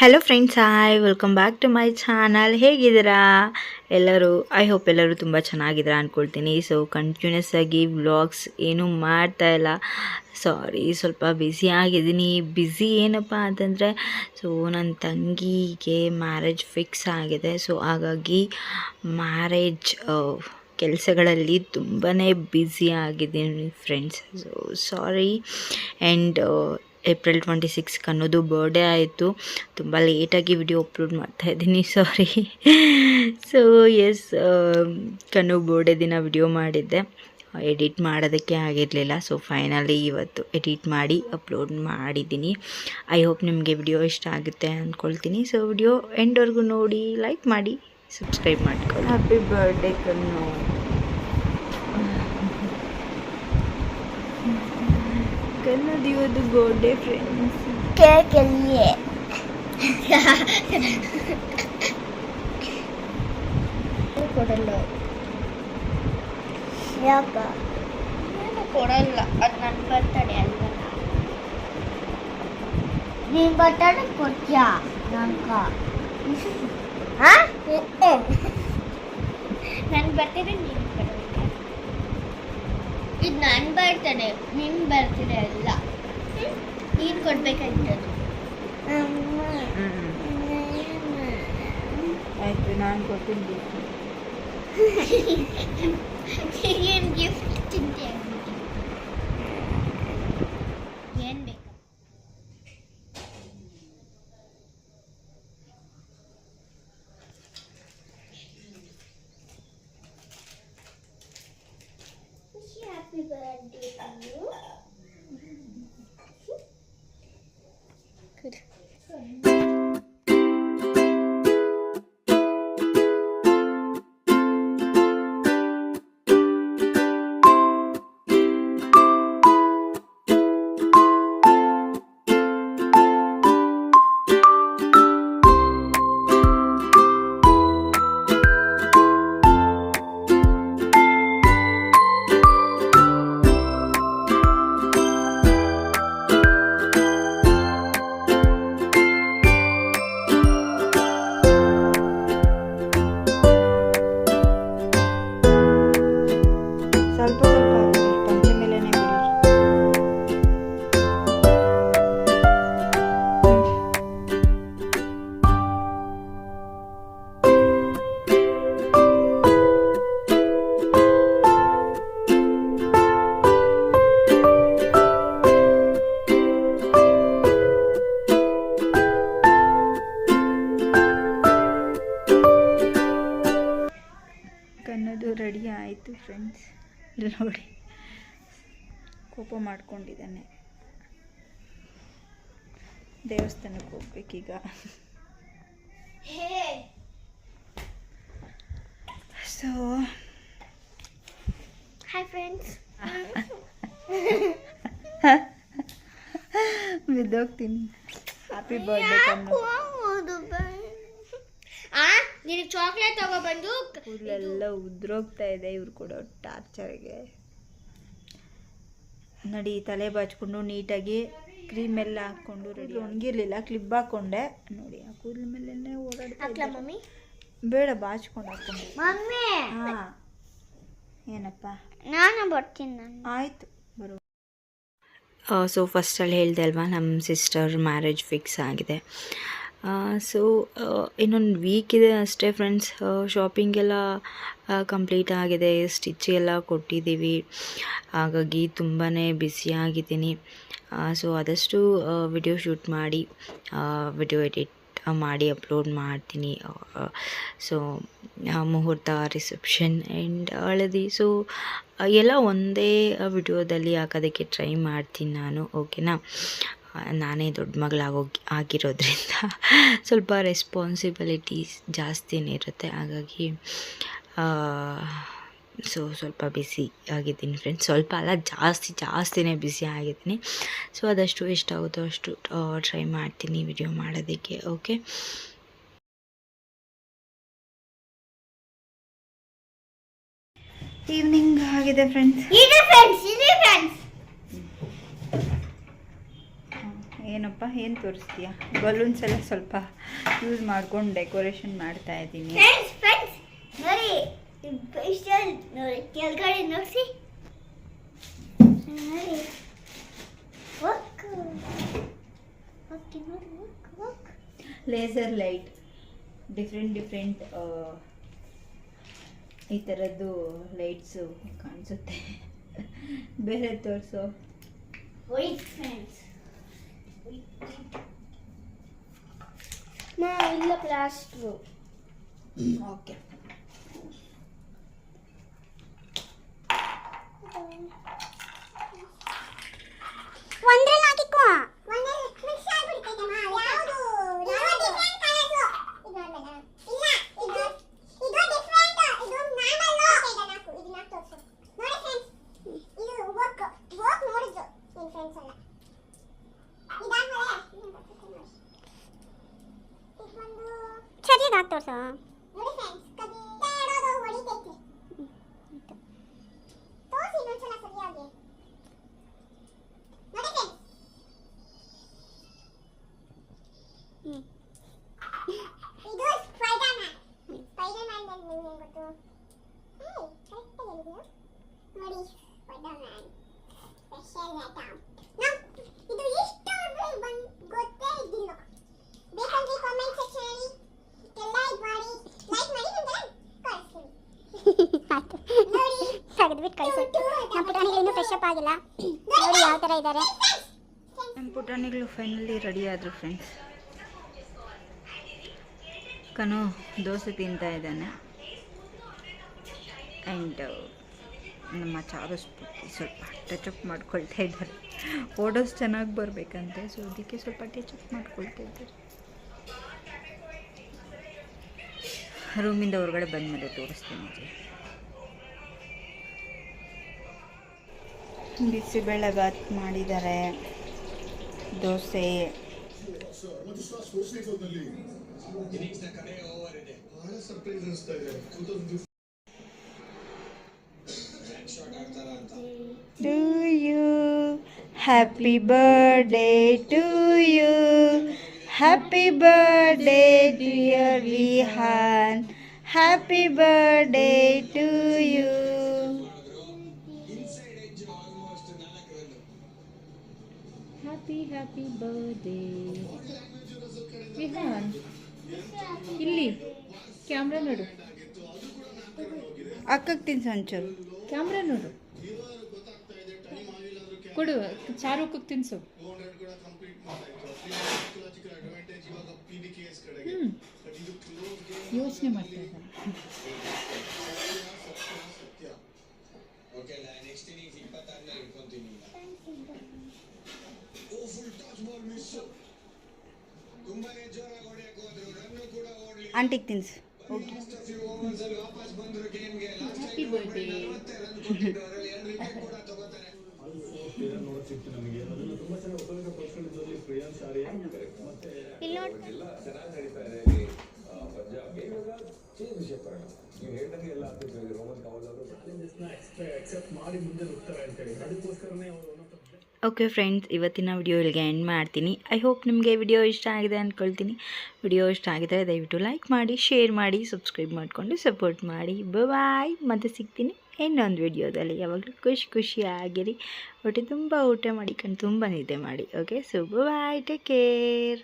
Hello friends hi welcome back to my channel ಹೇಗಿದ್ದೀರಾ? ಎಲ್ಲರೂ I hope ಎಲ್ಲರೂ ತುಂಬ ಚೆನ್ನಾಗಿದ್ದೀರಾ ಅಂದ್ಕೊಳ್ತೀನಿ ಸೊ ಕಂಟಿನ್ಯೂಸ್ ಆಗಿ ವ್ಲಾಗ್ಸ್ ಏನೂ ಮಾಡ್ತಾ ಇಲ್ಲ. ಸಾರಿ ಸ್ವಲ್ಪ ಬ್ಯುಸಿ ಆಗಿದ್ದೀನಿ. ಬ್ಯುಸಿ ಏನಪ್ಪ ಅಂತಂದರೆ ಸೊ ನನ್ನ ತಂಗಿಗೆ ಮ್ಯಾರೇಜ್ ಫಿಕ್ಸ್ ಆಗಿದೆ. ಸೊ ಹಾಗಾಗಿ ಮ್ಯಾರೇಜ್ ಕೆಲಸಗಳಲ್ಲಿ ತುಂಬಾ ಬ್ಯುಸಿ ಆಗಿದ್ದೀನಿ friends so sorry and April twenty ಸಿಕ್ಸ್ಗೆ ಅನ್ನೋದು ಬರ್ಡೇ ಆಯಿತು. ತುಂಬ ಲೇಟಾಗಿ ವಿಡಿಯೋ ಅಪ್ಲೋಡ್ ಮಾಡ್ತಾ ಇದ್ದೀನಿ ಸಾರಿ ಸೊ ಎಸ್ ಕಣ್ಣು ಬರ್ಡೇ ದಿನ ವಿಡಿಯೋ ಮಾಡಿದ್ದೆ. ಎಡಿಟ್ ಮಾಡೋದಕ್ಕೆ ಆಗಿರಲಿಲ್ಲ ಸೊ ಫೈನಲಿ ಇವತ್ತು ಎಡಿಟ್ ಮಾಡಿ ಅಪ್ಲೋಡ್ ಮಾಡಿದ್ದೀನಿ. ಐ ಹೋಪ್ ನಿಮಗೆ ವಿಡಿಯೋ ಇಷ್ಟ ಆಗುತ್ತೆ ಅಂದ್ಕೊಳ್ತೀನಿ ಸೊ ವಿಡಿಯೋ ಎಂಡ್ವರೆಗೂ ನೋಡಿ ಲೈಕ್ ಮಾಡಿ ಸಬ್ಸ್ಕ್ರೈಬ್ ಮಾಡ್ಕೊಳ್ಳಿ. ಹ್ಯಾಪಿ ಬರ್ಡೇ ಕಣ್ಣು. ಕನ್ನದು ಇವತ್ತು ಬರ್ಡೇ ಫ್ರೆಂಡ್ಸ್ ಕೇಕ್ ಎಲ್ಲಿಯೇ ಕೊಡಲ್ಲ ಯಾಕ ಏನು ಕೊಡಲ್ಲ ಅದು ನನ್ನ ಬರ್ತಡೆ ಅಲ್ವಲ್ಲ ನೀನ್ ಬರ್ತಡೆ ಕೊಡ್ತೀಯಾ ನನ್ಗ ನನ್ನ ಬರ್ತಡೆ ನೀನು ಕೊಡಬೇಕು ಇದು ನಾನು ಬರ್ತೇನೆ ನಿನ್ ಬರ್ತಿದೆ ಅಲ್ಲ. ನೀನು ಕೊಡ್ಬೇಕಾಗಿತ್ತು ಆಯಿತು ನಾನು ಕೊಡ್ತೀನಿ ಏನು ಗಿಫ್ಟ್ ತಿಂತೀಯ? ಕನ್ನದು ರೆಡಿ ಆಯಿತು ಫ್ರೆಂಡ್ಸ್ ಇಲ್ಲಿ ನೋಡಿ. ಕೋಪ ಮಾಡ್ಕೊಂಡಿದ್ದಾನೆ. ದೇವಸ್ಥಾನಕ್ಕೆ ಹೋಗ್ಬೇಕೀಗ. ಸೊ ಹಾಯ್ ಫ್ರೆಂಡ್ಸ್ ಬಿದ್ದೋಗ್ತೀನಿ. ಹ್ಯಾಪಿ ಬರ್ಡೇ ನಿನಗೆ ಚಾಕ್ಲೇಟ್ ತಗೊಬಂದು ಕೂದಲೆಲ್ಲ ಉದ್ರೋಗ್ತಾ ಇದೆ ಇವ್ರು ಕೊಡೋ ಟಾರ್ಚರ್ಗೆ ನಡಿ ತಲೆ ಬಾಚ್ಕೊಂಡು ನೀಟಾಗಿ ಕ್ರೀಮ್ ಎಲ್ಲ ಹಾಕ್ಕೊಂಡು ರೆಡಿ ಒಣಗಿರ್ಲಿಲ್ಲ ಕ್ಲಿಪ್ ಹಾಕ್ಕೊಂಡೆ ನೋಡಿ ಆ ಕೂದಲ ಮೇಲೆನೆ ಓಡಾಡ್ತಾ ಮಮ್ಮಿ? ಬೇಡ ಬಾಚ್ಕೊಂಡು ಹಾಕ್ಕೊಂಡು. ಮಮ್ಮಿ! ಹಾ. ಏನಪ್ಪ? ನಾನು ಬರ್ತೀನಿ ನಾನು. ಆಯಿತು ಬರು. ಸೊ ಫಸ್ಟಲ್ಲಿ ಹೇಳಿದೆ ಅಲ್ವಾ ನಮ್ಮ ಸಿಸ್ಟರ್ ಮ್ಯಾರೇಜ್ ಫಿಕ್ಸ್ ಆಗಿದೆ. ಸೊ ಇನ್ನೊಂದು ವೀಕ್ ಇದೆ ಅಷ್ಟೇ ಫ್ರೆಂಡ್ಸ್ ಶಾಪಿಂಗೆಲ್ಲ ಕಂಪ್ಲೀಟ್ ಆಗಿದೆ. ಸ್ಟಿಚ್ ಎಲ್ಲ ಕೊಟ್ಟಿದ್ದೀವಿ. ಹಾಗಾಗಿ ತುಂಬಾ ಆಗಿದ್ದೀನಿ. ಸೊ ಆದಷ್ಟು ವಿಡಿಯೋ ಶೂಟ್ ಮಾಡಿ ವಿಡಿಯೋ ಎಡಿಟ್ ಮಾಡಿ ಅಪ್ಲೋಡ್ ಮಾಡ್ತೀನಿ. ಸೊ ಮುಹೂರ್ತ ರಿಸೆಪ್ಷನ್ ಆ್ಯಂಡ್ ಹಳದಿ. ಸೊ ಎಲ್ಲ ಒಂದೇ ವಿಡಿಯೋದಲ್ಲಿ ಹಾಕೋದಕ್ಕೆ ಟ್ರೈ ಮಾಡ್ತೀನಿ ನಾನು ಓಕೆನಾ ನಾನೇ ದೊಡ್ಡ ಮಗಳಾಗೋಗಿ ಆಗಿರೋದ್ರಿಂದ ಸ್ವಲ್ಪ ರೆಸ್ಪಾನ್ಸಿಬಿಲಿಟೀಸ್ ಜಾಸ್ತಿನೇ ಇರುತ್ತೆ. ಹಾಗಾಗಿ ಸೊ ಸ್ವಲ್ಪ ಬಿಸಿ ಆಗಿದ್ದೀನಿ ಫ್ರೆಂಡ್ಸ್ ಸ್ವಲ್ಪ ಅಲ್ಲ ಜಾಸ್ತಿ ಜಾಸ್ತಿನೇ ಬಿಸಿ ಆಗಿದ್ದೀನಿ. ಸೊ ಅದಷ್ಟು ಎಷ್ಟಾಗುತ್ತೋ ಅಷ್ಟು ಟ್ರೈ ಮಾಡ್ತೀನಿ ವಿಡಿಯೋ ಮಾಡೋದಕ್ಕೆ ಓಕೆ ಈವ್ನಿಂಗ್ ಆಗಿದೆ ಫ್ರೆಂಡ್ಸ್ ಇದೆ ಫ್ರೆಂಡ್ಸ್ ಇದೆ ಫ್ರೆಂಡ್ಸ್ ಏನಪ್ಪ ಏನು ತೋರಿಸ್ತೀಯ? ಬಲೂನ್ಸ್ ಎಲ್ಲ ಸ್ವಲ್ಪ ಯೂಸ್ ಮಾಡ್ಕೊಂಡು ಡೆಕೋರೇಷನ್ ಮಾಡ್ತಾ ಇದ್ದೀನಿ. ನೋಡಿ ಕೆಳಗಡೆ ನೋಡಿಸಿ. ಲೇಸರ್ ಲೈಟ್ ಡಿಫ್ರೆಂಟ್ ಡಿಫ್ರೆಂಟ್ ಈ ಥರದ್ದು ಲೈಟ್ಸು ಕಾಣಿಸುತ್ತೆ. ಬೇರೆ ತೋರಿಸೋ. ವೈಟ್ ಫ್ರೆಂಡ್ಸ್ ಮಾ ಇಲ್ಲ ಪ್ಲಾಸ್ಟ್ರು ಓಕೆ 多少啊？ಅಪ್ ಆಗಿಲ್ಲ ನೋಡಿ ಯಾವ ಥರ ಇದ್ದಾರೆ. ನಮ್ಮ ಪುಟಾಣಿಗಳು ಫೈನಲಿ ರೆಡಿ ಆದರು ಫ್ರೆಂಡ್ಸ್ ಕನು ದೋಸೆ ತಿಂತಾ ಇದ್ದಾನೆ. ಆ್ಯಂಡ್ ನಮ್ಮ ಚಾರು ಸ್ವಲ್ಪ ಸ್ವಲ್ಪ ಟಚಪ್ ಮಾಡ್ಕೊಳ್ತಾ ಇದ್ದಾರೆ. ಓಡೋಸ್ ಚೆನ್ನಾಗಿ ಬರಬೇಕಂತೆ ಸೊ ಅದಕ್ಕೆ ಸ್ವಲ್ಪ ಟಚಪ್ ಮಾಡ್ಕೊಳ್ತಾ ಇದ್ದಾರೆ. ರೂಮಿಂದ ಹೊರಗಡೆ ಬಂದ ಮೇಲೆ ತೋರಿಸ್ತೀನಿ ರೀ ಬಿಸಿಬೇಳೆ ಮಾಡಿದ್ದಾರೆ dosa. To you happy birthday to you happy birthday dear Vihaan happy birthday Happy happy birthday Vihaan ಇಲ್ಲಿ ಕ್ಯಾಮ್ರಾ ನೋಡು. ಅಕ್ಕಕ್ಕೆ ತಿನ್ಸು ಕ್ಯಾಮ್ರಾ ನೋಡು. ಕೊಡು ಚಾರುಕಕ್ಕೆ ತಿನ್ಸು. ಯೋಚನೆ ಮಾಡ್ತಾ ಮಾಡಾಯ್ತು ಟಾಸ್ ಬಾಲ್ ಮಿಸ್ ತುಂಬಾನೇ ಜೋರಾಗಿ ಹೊಡೆಯಕ್ಕೆ ಹೋದ್ರು ರನ್ನು ಕೂಡ ಓಡ್ಲಿ ಆಂಟಿಗೆ ತಿನ್ಸು ಓಕೆ ಲಾಸ್ಟ್ ಫ್ಯೂ ಓವರ್ಸ್ ಅಲ್ಲಿ ವಾಪಸ್ ಬಂದ್ರು ಗೇಮ್ಗೆ ಲಾಸ್ಟ್ ಹ್ಯಾಪಿ ಬರ್ಡೇ ನಲವತ್ತೆ ರನ್ ಕೊಟ್ಟಿದ್ದು ಅದರಲ್ಲಿ ಎರಡು ವಿಕೆಟ್ ಕೂಡ ತಗೋತಾರೆ ಇಲ್ಲಿ ನೋಡಿ ಓಕೆ ಫ್ರೆಂಡ್ಸ್ ಇವತ್ತಿನ ವಿಡಿಯೋ ಇಲ್ಲಿಗೆ ಎಂಡ್ ಮಾಡ್ತೀನಿ. ಐ ಹೋಪ್ ನಿಮಗೆ ವಿಡಿಯೋ ಇಷ್ಟ ಆಗಿದೆ ಅಂದ್ಕೊಳ್ತೀನಿ ವಿಡಿಯೋ ಇಷ್ಟ ಆಗಿದೆ ದಯವಿಟ್ಟು ಲೈಕ್ ಮಾಡಿ ಶೇರ್ ಮಾಡಿ ಸಬ್ಸ್ಕ್ರೈಬ್ ಮಾಡಿಕೊಂಡು ಸಪೋರ್ಟ್ ಮಾಡಿ. ಬಾಯ್ ಮತ್ತೆ ಸಿಗ್ತೀನಿ ಇನ್ನೊಂದು ವಿಡಿಯೋದಲ್ಲಿ. ಯಾವಾಗಲೂ ಖುಷಿ ಖುಷಿಯಾಗಿರಿ ಹೊಟ್ಟೆ ತುಂಬ ಊಟ ಮಾಡಿ ಕಣ್ಣು ತುಂಬ ನಿದ್ದೆ ಮಾಡಿ. Okay so bye take care